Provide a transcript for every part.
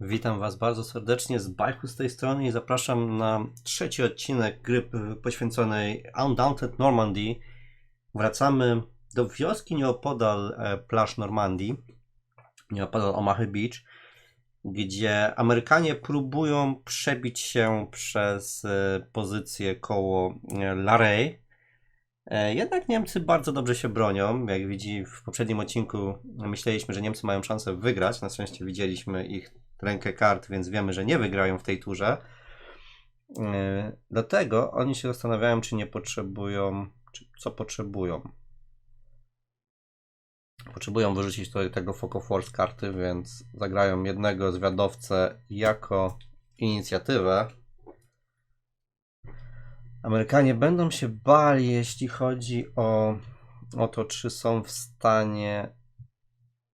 Witam Was bardzo serdecznie z Bajku z tej strony i zapraszam na trzeci odcinek gry poświęconej Undaunted Normandy. Wracamy do wioski nieopodal e, plaż Normandii, nieopodal Omaha Beach, gdzie Amerykanie próbują przebić się przez e, pozycję koło e, Larey. Jednak Niemcy bardzo dobrze się bronią. Jak widzi w poprzednim odcinku myśleliśmy, że Niemcy mają szansę wygrać. Na szczęście widzieliśmy ich rękę kart, więc wiemy, że nie wygrają w tej turze. Yy, Dlatego oni się zastanawiają, czy nie potrzebują, czy co potrzebują. Potrzebują wyrzucić tutaj tego Foco z karty, więc zagrają jednego zwiadowcę jako inicjatywę. Amerykanie będą się bali, jeśli chodzi o, o to, czy są w stanie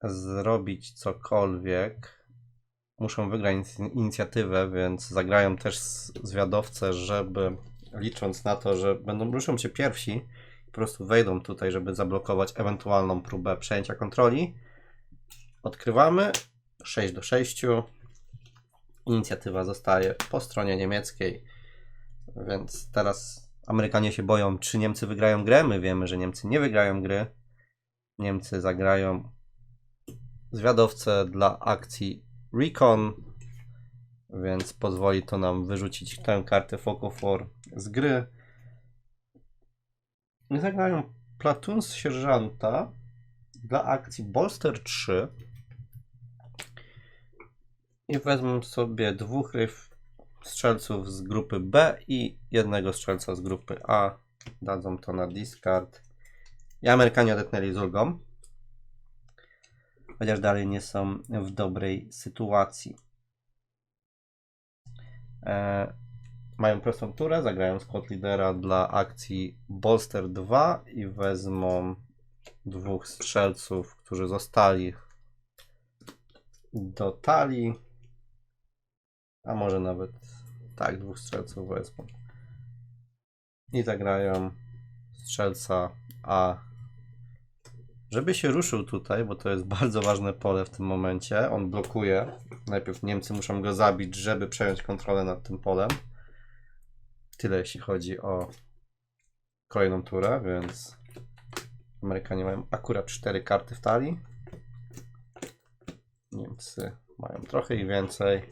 zrobić cokolwiek muszą wygrać inic- inicjatywę, więc zagrają też zwiadowcę, żeby licząc na to, że będą ruszą się pierwsi, po prostu wejdą tutaj, żeby zablokować ewentualną próbę przejęcia kontroli. Odkrywamy 6 do 6. Inicjatywa zostaje po stronie niemieckiej, więc teraz Amerykanie się boją, czy Niemcy wygrają grę. My wiemy, że Niemcy nie wygrają gry. Niemcy zagrają zwiadowcę dla akcji Recon, więc pozwoli to nam wyrzucić tę kartę Focofor z gry. I zagrają Platoon z sierżanta dla akcji Bolster 3 i wezmę sobie dwóch strzelców z grupy B i jednego strzelca z grupy A. Dadzą to na discard. I Amerykanie odetnęli z ulgą chociaż dalej nie są w dobrej sytuacji. E, mają prostą turę, zagrają skład lidera dla akcji Bolster 2 i wezmą dwóch strzelców, którzy zostali do talii. A może nawet tak, dwóch strzelców wezmą. I zagrają strzelca A żeby się ruszył tutaj, bo to jest bardzo ważne pole w tym momencie, on blokuje. Najpierw Niemcy muszą go zabić, żeby przejąć kontrolę nad tym polem. Tyle jeśli chodzi o kolejną turę, więc Amerykanie mają akurat 4 karty w talii. Niemcy mają trochę ich więcej.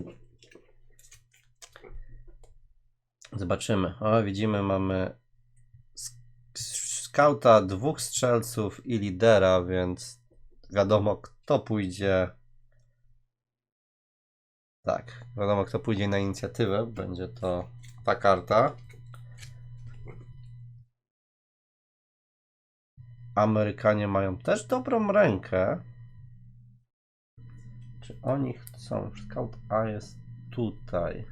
Zobaczymy. O, widzimy, mamy skauta, dwóch strzelców i lidera, więc wiadomo kto pójdzie. Tak, wiadomo kto pójdzie na inicjatywę. Będzie to ta karta. Amerykanie mają też dobrą rękę. Czy oni chcą? Scout A jest tutaj.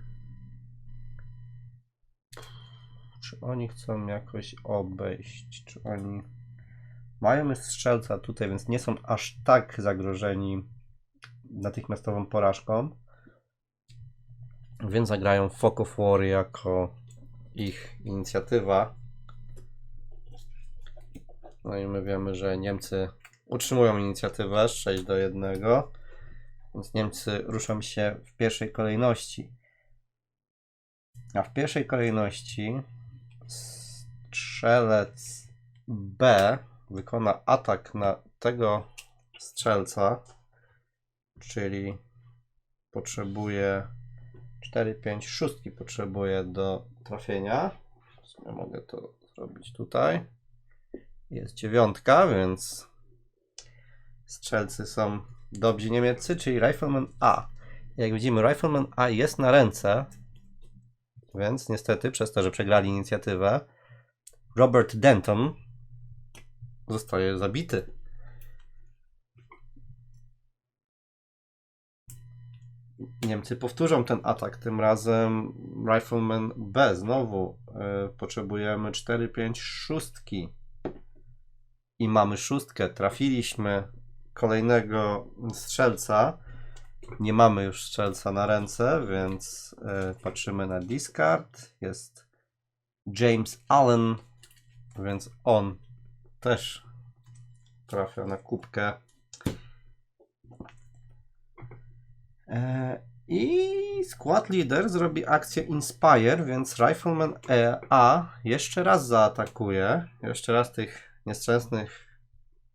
Czy oni chcą jakoś obejść? Czy oni mają strzelca tutaj, więc nie są aż tak zagrożeni natychmiastową porażką. Więc zagrają Fog of War jako ich inicjatywa. No i my wiemy, że Niemcy utrzymują inicjatywę 6 do 1. Więc Niemcy ruszą się w pierwszej kolejności. A w pierwszej kolejności strzelec B wykona atak na tego strzelca, czyli potrzebuje 4, 5, 6 potrzebuje do trafienia. Sumie mogę to zrobić tutaj. Jest dziewiątka, więc strzelcy są dobrzy niemieccy, czyli Rifleman A. Jak widzimy, Rifleman A jest na ręce, więc niestety przez to, że przegrali inicjatywę, Robert Denton zostaje zabity. Niemcy powtórzą ten atak, tym razem Rifleman B. Znowu y, potrzebujemy 4, 5, szóstki. I mamy szóstkę. Trafiliśmy kolejnego strzelca. Nie mamy już strzelca na ręce, więc y, patrzymy na discard. Jest James Allen, więc on też trafia na kubkę. E, I skład lider zrobi akcję Inspire, więc Rifleman E A jeszcze raz zaatakuje. Jeszcze raz tych nieszczęsnych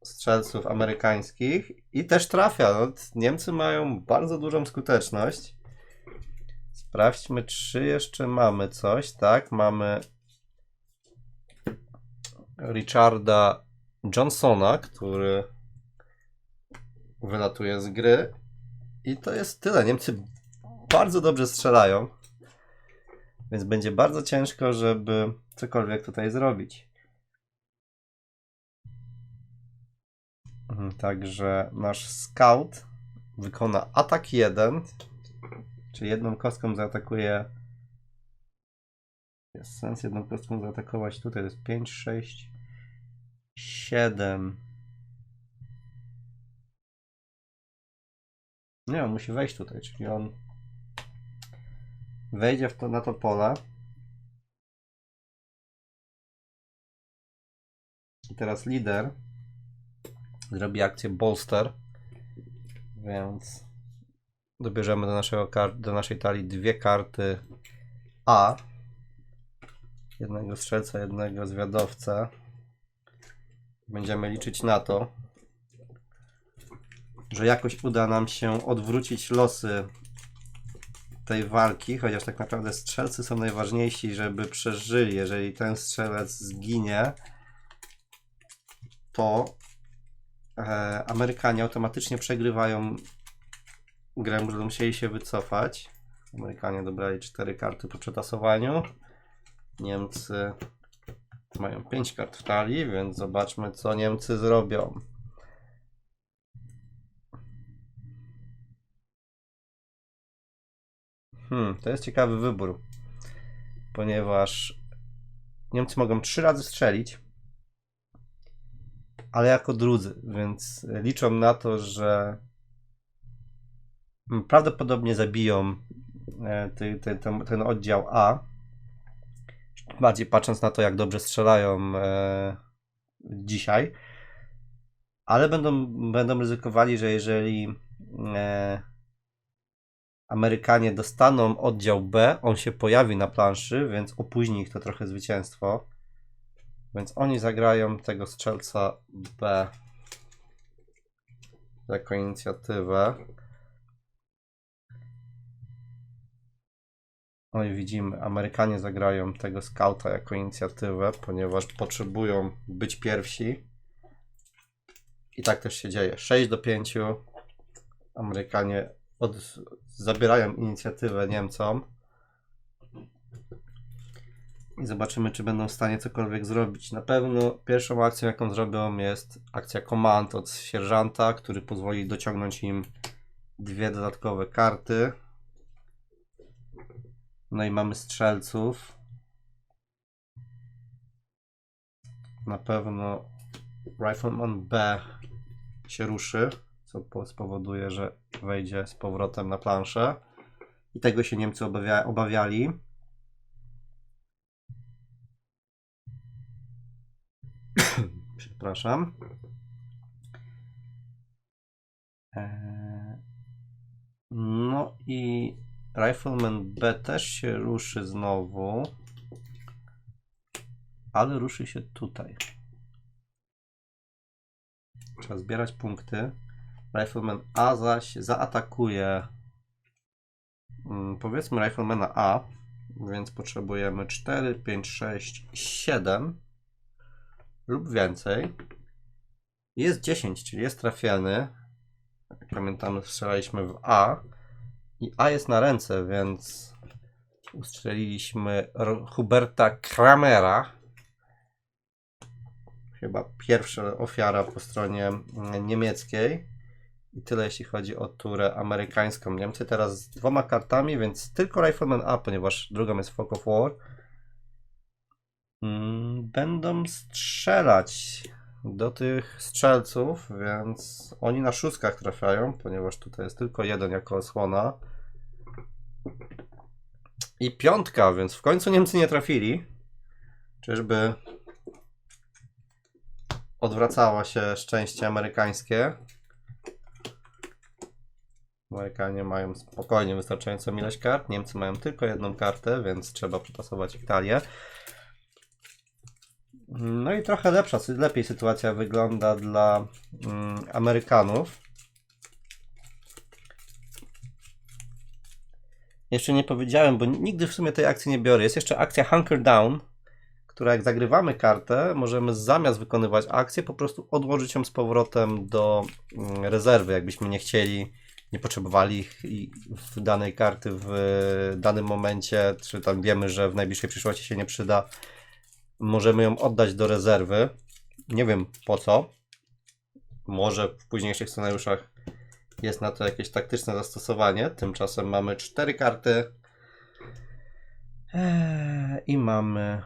strzelców amerykańskich i też trafia. No, Niemcy mają bardzo dużą skuteczność. Sprawdźmy, czy jeszcze mamy coś. Tak, mamy Richarda Johnsona, który wylatuje z gry. I to jest tyle. Niemcy bardzo dobrze strzelają. Więc będzie bardzo ciężko, żeby cokolwiek tutaj zrobić. Także nasz scout wykona atak 1, czyli jedną kostką zaatakuje. Jest sens jedną kostką zaatakować tutaj. To jest 5, 6, 7. Nie, on musi wejść tutaj, czyli on wejdzie w to, na to pole. I teraz lider zrobi akcję bolster, więc dobierzemy do, naszego do naszej talii dwie karty A. Jednego strzelca, jednego zwiadowcę. Będziemy liczyć na to, że jakoś uda nam się odwrócić losy tej walki, chociaż tak naprawdę strzelcy są najważniejsi, żeby przeżyli. Jeżeli ten strzelec zginie, to Amerykanie automatycznie przegrywają grę, będą musieli się wycofać. Amerykanie dobrali cztery karty po przetasowaniu. Niemcy mają pięć kart w talii, więc zobaczmy, co Niemcy zrobią. Hmm, to jest ciekawy wybór, ponieważ Niemcy mogą trzy razy strzelić, ale jako drudzy, więc liczą na to, że prawdopodobnie zabiją e, ty, ty, ten, ten oddział A. Bardziej patrząc na to, jak dobrze strzelają e, dzisiaj, ale będą, będą ryzykowali, że jeżeli e, Amerykanie dostaną oddział B, on się pojawi na planszy, więc opóźni ich to trochę zwycięstwo. Więc oni zagrają tego strzelca B jako inicjatywę. No i widzimy, Amerykanie zagrają tego skauta jako inicjatywę, ponieważ potrzebują być pierwsi. I tak też się dzieje. 6 do 5. Amerykanie od, zabierają inicjatywę Niemcom. I zobaczymy, czy będą w stanie cokolwiek zrobić. Na pewno pierwszą akcją, jaką zrobią, jest akcja command od sierżanta, który pozwoli dociągnąć im dwie dodatkowe karty. No i mamy strzelców. Na pewno Rifleman B się ruszy, co po- spowoduje, że wejdzie z powrotem na planszę. I tego się Niemcy obawia- obawiali. Przepraszam. Eee, No i Rifleman B też się ruszy znowu. Ale ruszy się tutaj. Trzeba zbierać punkty. Rifleman A zaś zaatakuje mm, powiedzmy Riflemana A, więc potrzebujemy 4, 5, 6, 7 lub więcej. Jest 10, czyli jest trafiony. Jak pamiętamy, strzelaliśmy w A. I A jest na ręce, więc ustrzeliliśmy Huberta Kramera. Chyba pierwsza ofiara po stronie mm, niemieckiej. I tyle jeśli chodzi o turę amerykańską. Niemcy teraz z dwoma kartami, więc tylko Rifleman A, ponieważ drugą jest Fog of War. Mm, Będą strzelać do tych strzelców, więc oni na szóstkach trafiają, ponieważ tutaj jest tylko jeden jako osłona. I piątka, więc w końcu Niemcy nie trafili. Czyżby odwracało się szczęście amerykańskie? Amerykanie mają spokojnie wystarczającą ilość kart. Niemcy mają tylko jedną kartę, więc trzeba przetasować ich talię. No i trochę lepsza, lepiej sytuacja wygląda dla mm, Amerykanów. Jeszcze nie powiedziałem, bo nigdy w sumie tej akcji nie biorę. Jest jeszcze akcja Hunker Down, która jak zagrywamy kartę, możemy zamiast wykonywać akcję, po prostu odłożyć ją z powrotem do mm, rezerwy, jakbyśmy nie chcieli, nie potrzebowali ich w danej karty w danym momencie, czy tam wiemy, że w najbliższej przyszłości się nie przyda, możemy ją oddać do rezerwy. Nie wiem po co. Może w późniejszych scenariuszach jest na to jakieś taktyczne zastosowanie. Tymczasem mamy cztery karty. Eee, I mamy.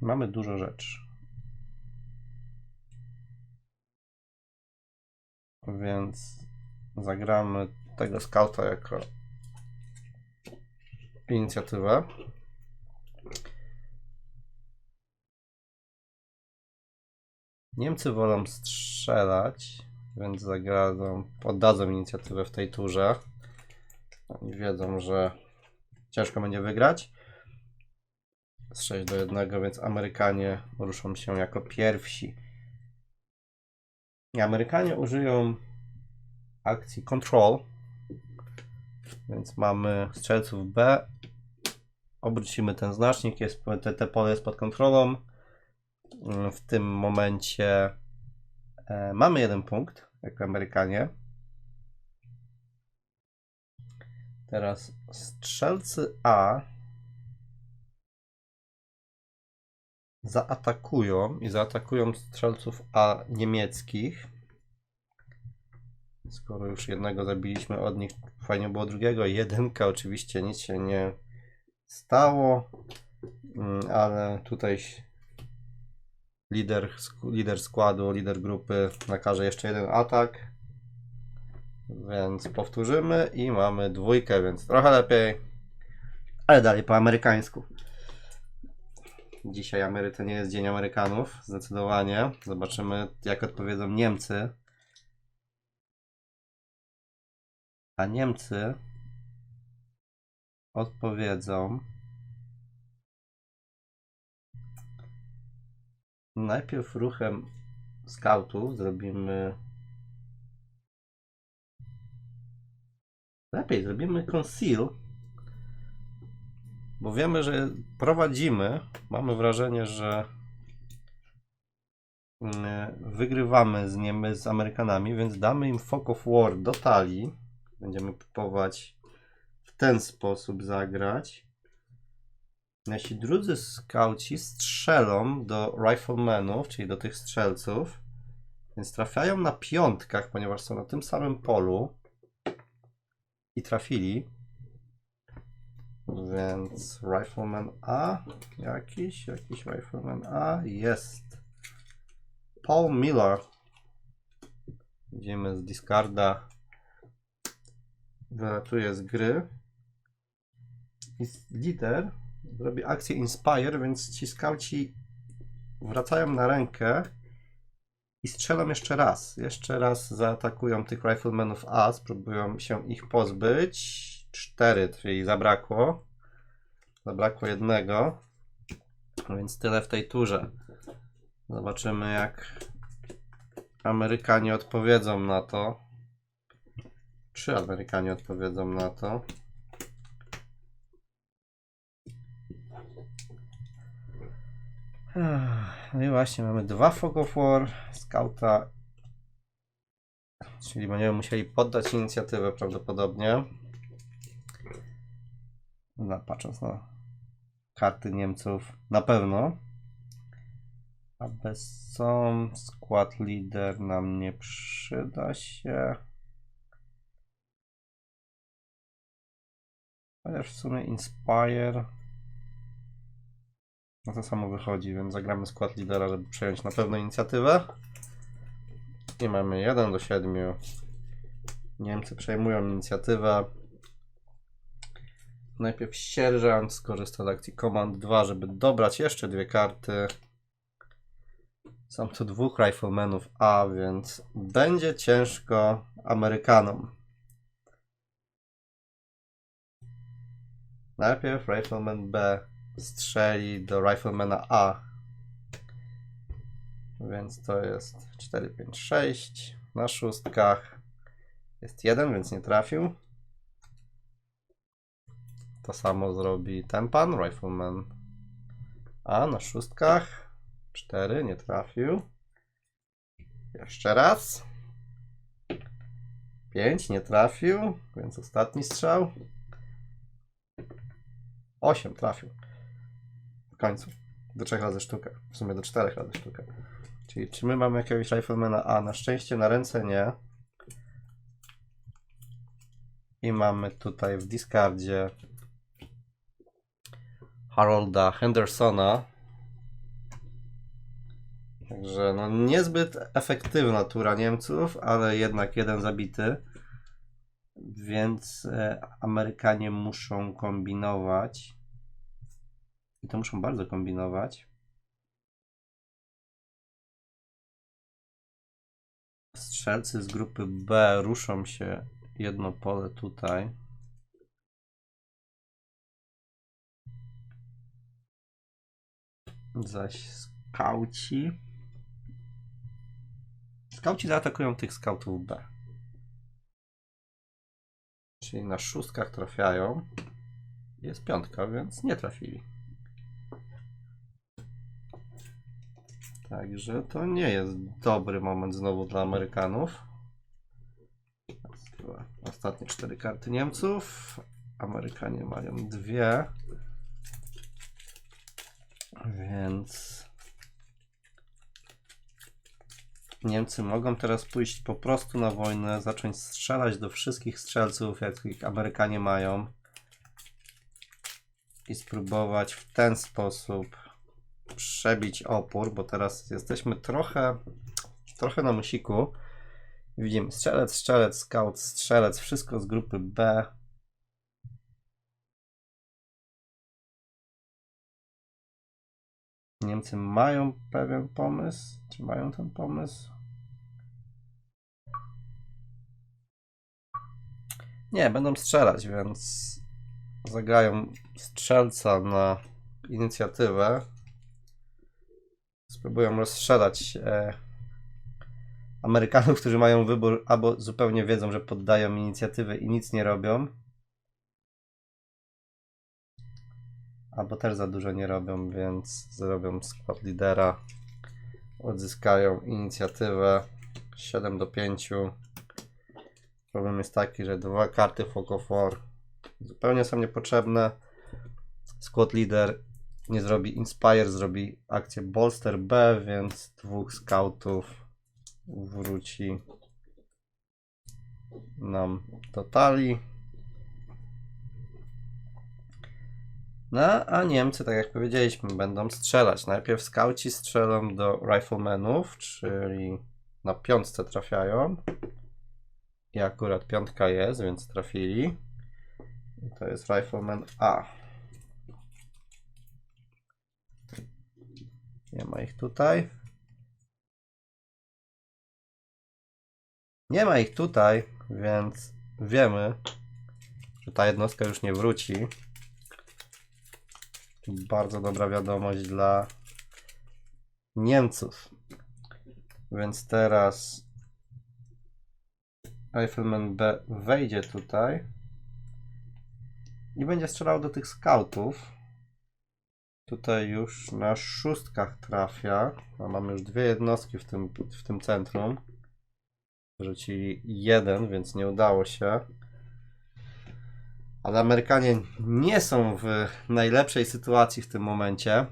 Mamy dużo rzeczy. Więc zagramy tego skauta jako inicjatywę. Niemcy wolą strzelać, więc zagradą, oddadzą inicjatywę w tej turze. Oni wiedzą, że ciężko będzie wygrać. Z 6 do 1, więc Amerykanie ruszą się jako pierwsi. Amerykanie użyją akcji Control, więc mamy strzelców B. Obrócimy ten znacznik, jest, te, te pole jest pod kontrolą. Mm, W tym momencie e, mamy jeden punkt, jako Amerykanie. Teraz strzelcy A zaatakują i zaatakują strzelców A niemieckich. Skoro już jednego zabiliśmy od nich, fajnie było drugiego. Jedynka oczywiście nic się nie stało, Mm, ale tutaj lider, lider składu, lider grupy nakaże jeszcze jeden atak. Więc powtórzymy i mamy dwójkę, więc trochę lepiej. Ale dalej po amerykańsku. Dzisiaj Amery to nie jest Dzień Amerykanów, zdecydowanie. Zobaczymy, jak odpowiedzą Niemcy. A Niemcy odpowiedzą. Najpierw ruchem skautów zrobimy. Lepiej, zrobimy conceal. Bo wiemy, że prowadzimy. Mamy wrażenie, że mm, wygrywamy z, Niemy, z Amerykanami, więc damy im Fog of War do talii. Będziemy próbować w ten sposób zagrać. Nasi drudzy skauci strzelą do riflemanów, czyli do tych strzelców, więc trafiają na piątkach, ponieważ są na tym samym polu i trafili. Więc rifleman A, jakiś, jakiś rifleman A, jest. Paul Miller. Widzimy z discarda. Wylatuje z gry. I lider zrobi akcję Inspire, więc ci skauci wracają na rękę i strzelą jeszcze raz. Jeszcze raz zaatakują tych riflemanów A, spróbują się ich pozbyć. Cztery, czyli zabrakło. Zabrakło jednego. Więc tyle w tej turze. Zobaczymy jak Amerykanie odpowiedzą na to. Czy Amerykanie odpowiedzą na to? No i właśnie, mamy dwa Fog of War, Scouta, czyli będziemy musieli poddać inicjatywę prawdopodobnie. No, patrząc na karty Niemców, na pewno. A bez co skład lider nam nie przyda się. Chociaż w sumie Inspire. No to samo wychodzi, więc zagramy skład lidera, żeby przejąć na pewno inicjatywę. I mamy 1 do 7. Niemcy przejmują inicjatywę. Najpierw sierżant skorzysta z akcji Command 2, żeby dobrać jeszcze dwie karty. Są tu dwóch riflemanów A, więc będzie ciężko Amerykanom. Najpierw Rifleman B strzeli do Riflemana A. Więc to jest 4, 5, 6. Na szóstkach jest 1, więc nie trafił. To samo zrobi ten pan, Rifleman A na szóstkach. 4, nie trafił. Jeszcze raz. 5, nie trafił, więc ostatni strzał. 8 trafił. W końcu. Do 3 razy sztukę. W sumie do 4 razy sztukę. Czyli czy my mamy jakiegoś riflemana? A, na szczęście na ręce nie. I mamy tutaj w discardzie Harolda Hendersona. Także no niezbyt efektywna tura Niemców, ale jednak jeden zabity. Więc e, Amerykanie muszą kombinować. I to muszą bardzo kombinować. Strzelcy z grupy B ruszą się jedno pole tutaj. Zaś skauci. Skauci zaatakują tych skautów B. Czyli na szóstkach trafiają. Jest piątka, więc nie trafili. Także to nie jest dobry moment znowu dla Amerykanów. Ostatnie cztery karty Niemców. Amerykanie mają dwie. Więc Niemcy mogą teraz pójść po prostu na wojnę, zacząć strzelać do wszystkich strzelców, jakich Amerykanie mają. I spróbować w ten sposób przebić opór, bo teraz jesteśmy trochę, trochę na musiku. Widzimy strzelec, strzelec, scout, strzelec, wszystko z grupy B. Niemcy mają pewien pomysł. Czy mają ten pomysł? Nie, będą strzelać, więc zagrają strzelca na inicjatywę. Spróbują rozstrzelać e, Amerykanów, którzy mają wybór, albo zupełnie wiedzą, że poddają inicjatywę i nic nie robią. Albo też za dużo nie robią, więc zrobią skład lidera. Odzyskają inicjatywę 7 do 5. Problem jest taki, że dwa karty Fog of War zupełnie są niepotrzebne. Skład lider nie zrobi Inspire, zrobi akcję Bolster B, więc dwóch scoutów wróci nam do talii. No, a Niemcy, tak jak powiedzieliśmy, będą strzelać. Najpierw skauci strzelą do riflemanów, czyli na piątce trafiają. I akurat piątka jest, więc trafili. I to jest rifleman A. Nie ma ich tutaj. Nie ma ich tutaj, więc wiemy, że ta jednostka już nie wróci. Bardzo dobra wiadomość dla Niemców. Więc teraz Rifleman B wejdzie tutaj i będzie strzelał do tych skautów. Tutaj już na szóstkach trafia. A mamy już dwie jednostki w tym, w tym centrum. Rzucili jeden, więc nie udało się. Ale Amerykanie nie są w najlepszej sytuacji w tym momencie.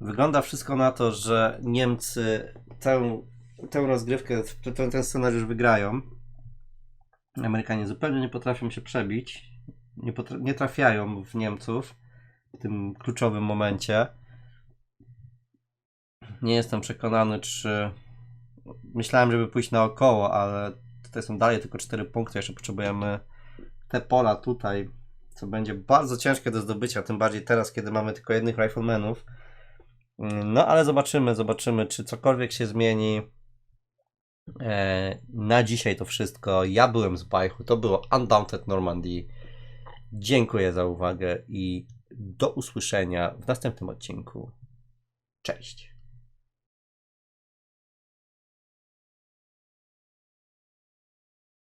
Wygląda wszystko na to, że Niemcy tę, tę rozgrywkę, ten, ten scenariusz wygrają. Amerykanie zupełnie nie potrafią się przebić. Nie, nie trafiają w Niemców w tym kluczowym momencie. Nie jestem przekonany, czy. Myślałem, żeby pójść naokoło, ale tutaj są dalej tylko 4 punkty. Jeszcze potrzebujemy te pola tutaj, co będzie bardzo ciężkie do zdobycia. Tym bardziej teraz, kiedy mamy tylko jednych riflemanów. No ale zobaczymy, zobaczymy, czy cokolwiek się zmieni. E, na dzisiaj to wszystko. Ja byłem z Bajchu, to było Undaunted Normandy. Dziękuję za uwagę i do usłyszenia w następnym odcinku. Cześć.